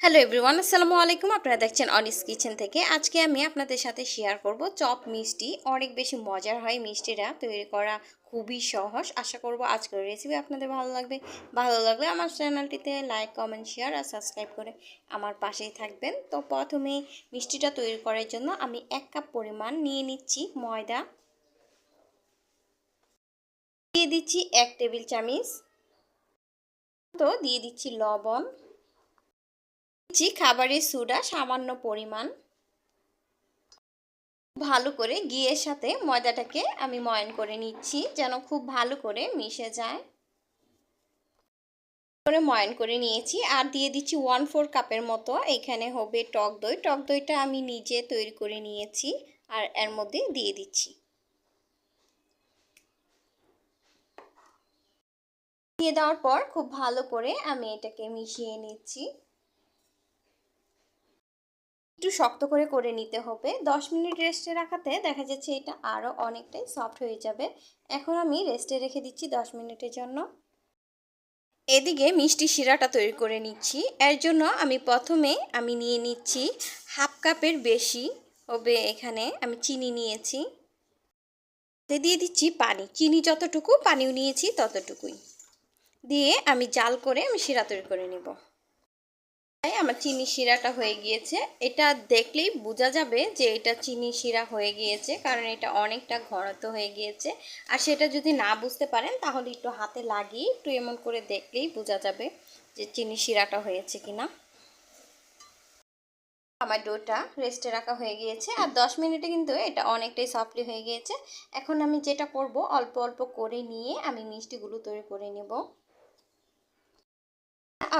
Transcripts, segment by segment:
Hello everyone আসসালামু আলাইকুম। আপনারা দেখছেন অনিস কিচেন থেকে। আজকে আমি আপনাদের সাথে শেয়ার করব চপ মিষ্টি। অনেক বেশি মজার হয় মিষ্টিটা। তৈরি করা খুবই সহজ। আশা করব আজকের রেসিপি আপনাদের ভালো লাগবে। ভালো লাগলে আমার চ্যানেলটিতে লাইক কমেন্ট শেয়ার আর সাবস্ক্রাইব করে আমার পাশেই থাকবেন। তো প্রথমে মিষ্টিটা তৈরি করার জন্য আমি এক কাপ পরিমাণ নিয়ে নিচ্ছি ময়দা। দিয়ে দিচ্ছি এক টেবিল চামিচ। তো দিয়ে দিচ্ছি লবণ। দিচ্ছি খাবারের সুডা সামান্য পরিমাণ। ভালো করে ঘিয়ের সাথে ময়দাটাকে আমি ময়ন করে নিচ্ছি, যেন খুব ভালো করে মিশে যায়। করে ময়ন করে নিয়েছি, আর দিয়ে দিচ্ছি ওয়ান ফোর কাপের মতো। এখানে হবে টক দই। টক দইটা আমি নিজে তৈরি করে নিয়েছি, আর এর মধ্যে দিয়ে দিচ্ছি। দিয়ে দেওয়ার পর খুব ভালো করে আমি এটাকে মিশিয়ে নিচ্ছি। একটু শক্ত করে করে নিতে হবে। দশ মিনিট রেস্টে রাখাতে দেখা যাচ্ছে এটা আরও অনেকটাই সফট হয়ে যাবে। এখন আমি রেস্টে রেখে দিচ্ছি দশ মিনিটের জন্য। এদিকে মিষ্টি শিরাটা তৈরি করে নিচ্ছি। এর জন্য আমি প্রথমে আমি নিয়ে নিচ্ছি হাফ কাপের বেশি হবে এখানে আমি চিনি নিয়েছি। দিয়ে দিচ্ছি পানি। চিনি যতটুকু, পানিও নিয়েছি ততটুকুই। দিয়ে আমি জাল করে আমি শিরা তৈরি করে নেব। আমার চিনি শিরাটা হয়ে গিয়েছে। এটা দেখলেই বোঝা যাবে যে এটা চিনি শিরা হয়ে গিয়েছে, কারণ এটা অনেকটা ঘনত্ব হয়ে গিয়েছে। আর সেটা যদি না বুঝতে পারেন, তাহলে একটু হাতে লাগিয়ে একটু এমন করে দেখলেই বোঝা যাবে যে চিনি শিরাটা হয়েছে কিনা। আমার ডোটা রেস্টে রাখা হয়ে গিয়েছে, আর দশ মিনিটে কিন্তু এটা অনেকটাই সফটলি হয়ে গিয়েছে। এখন আমি যেটা করব, অল্প অল্প করে নিয়ে আমি মিষ্টিগুলো তৈরি করে নেব।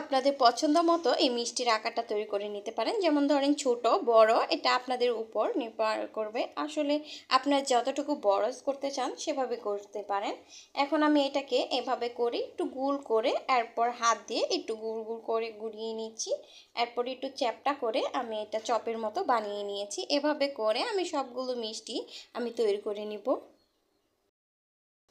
আপনাদের পছন্দ মতো এই মিষ্টির আকারটা তৈরি করে নিতে পারেন। যেমন ধরেন ছোট, বড়, এটা আপনাদের উপর নির্ভর করবে। আসলে আপনার যতটুকু বড় করতে চান সেভাবে করতে পারেন। এখন আমি এটাকে এভাবে করে একটু গুল করে এরপর হাত দিয়ে একটু গুল গুল করে গুড়িয়ে নিচ্ছি। এরপর একটু চ্যাপটা করে আমি এটা চপের মতো বানিয়ে নিয়েছি। এভাবে করে আমি সবগুলো মিষ্টি আমি তৈরি করে নিব।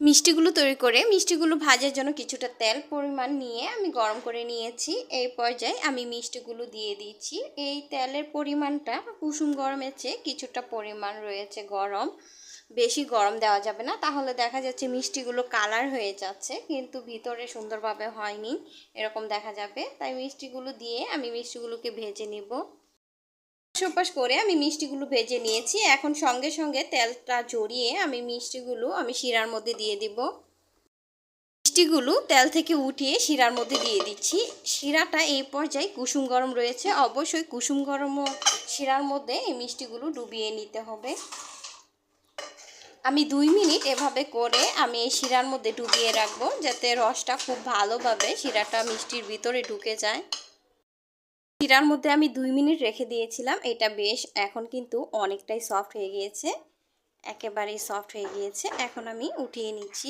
মিষ্টিগুলো তৈরি করে, মিষ্টিগুলো ভাজার জন্য কিছুটা তেল পরিমাণ নিয়ে আমি গরম করে নিয়েছি। এই পর্যায়ে আমি মিষ্টিগুলো দিয়ে দিচ্ছি। এই তেলের পরিমাণটা কুসুম গরমের চেয়ে কিছুটা পরিমাণ রয়েছে গরম। বেশি গরম দেওয়া যাবে না। তাহলে দেখা যাচ্ছে মিষ্টিগুলো কালার হয়ে যাচ্ছে, কিন্তু ভিতরে সুন্দরভাবে হয়নি। এরকম দেখা যাবে। তাই মিষ্টিগুলো দিয়ে আমি মিষ্টিগুলোকে ভেজে নিব। সুপাস করে আমি মিষ্টিগুলো ভেজে নিয়েছি। এখন সঙ্গে সঙ্গে তেলটা জড়িয়ে আমি মিষ্টিগুলো আমি শিরার মধ্যে দিয়ে দিব। মিষ্টিগুলো তেল থেকে উঠিয়ে শিরার মধ্যে দিয়ে দিচ্ছি। শিরাটা এই পর্যায়ে কুসুম গরম রয়েছে। অবশ্যই কুসুম গরম শিরার মধ্যে এই মিষ্টিগুলো ডুবিয়ে নিতে হবে। আমি দুই মিনিট এভাবে করে আমি এই শিরার মধ্যে ডুবিয়ে রাখব যাতে রসটা খুব ভালোভাবে শিরাটা মিষ্টির ভিতরে ঢুকে যায়। শিরার মধ্যে আমি দুই মিনিট রেখে দিয়েছিলাম। এটা বেশ এখন কিন্তু অনেকটাই সফট হয়ে গিয়েছে। একেবারেই সফট হয়ে গিয়েছে। এখন আমি উঠিয়ে নিচ্ছি।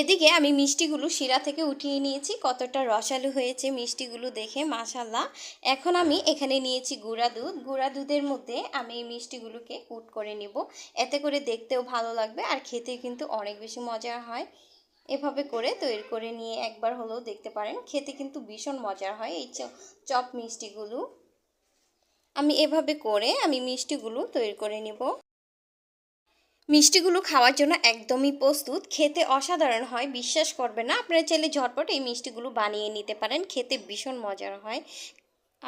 এদিকে আমি মিষ্টিগুলো শিরা থেকে উঠিয়ে নিয়েছি। কতটা রসালু হয়েছে মিষ্টিগুলো দেখে মাশাল্লাহ এখন আমি এখানে নিয়েছি গুঁড়া দুধ। গুঁড়া দুধের মধ্যে আমি এই মিষ্টিগুলোকে কুট করে নিব। এতে করে দেখতেও ভালো লাগবে আর খেতে কিন্তু অনেক বেশি মজা হয়। এভাবে করে তৈরি করে নিয়ে একবার হলেও দেখতে পারেন। খেতে কিন্তু ভীষণ মজার হয় এই চপ মিষ্টিগুলো। আমি এভাবে করে আমি মিষ্টিগুলো তৈরি করে নিব। মিষ্টিগুলো খাওয়ার জন্য একদমই প্রস্তুত। খেতে অসাধারণ হয়, বিশ্বাস করবে না। আপনারা চাইলে ঝটপট এই মিষ্টিগুলো বানিয়ে নিতে পারেন। খেতে ভীষণ মজার হয়।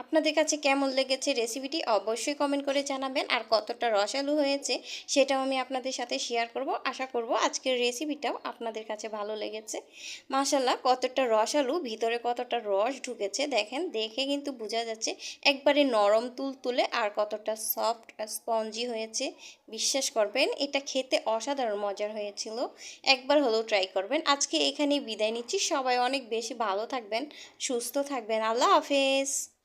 আপনাদের কাছে কেমন লেগেছে রেসিপিটি অবশ্যই কমেন্ট করে জানাবেন। আর কতটা রসালু হয়েছে সেটাও আমি আপনাদের সাথে শেয়ার করব। আশা করব আজকের রেসিপিটাও আপনাদের কাছে ভালো লেগেছে। মাশাল্লাহ কতটা রসালু, ভিতরে কতটা রস ঢুকেছে দেখেন, দেখে কিন্তু বোঝা যাচ্ছে একবারে নরম তুল তুলে আর কতটা সফট স্পঞ্জি হয়েছে। বিশ্বাস করবেন, এটা খেতে অসাধারণ মজার হয়েছিল। একবার হলেও ট্রাই করবেন। আজকে এখানেই বিদায় নিচ্ছি। সবাই অনেক বেশি ভালো থাকবেন, সুস্থ থাকবেন। আল্লাহ হাফেজ।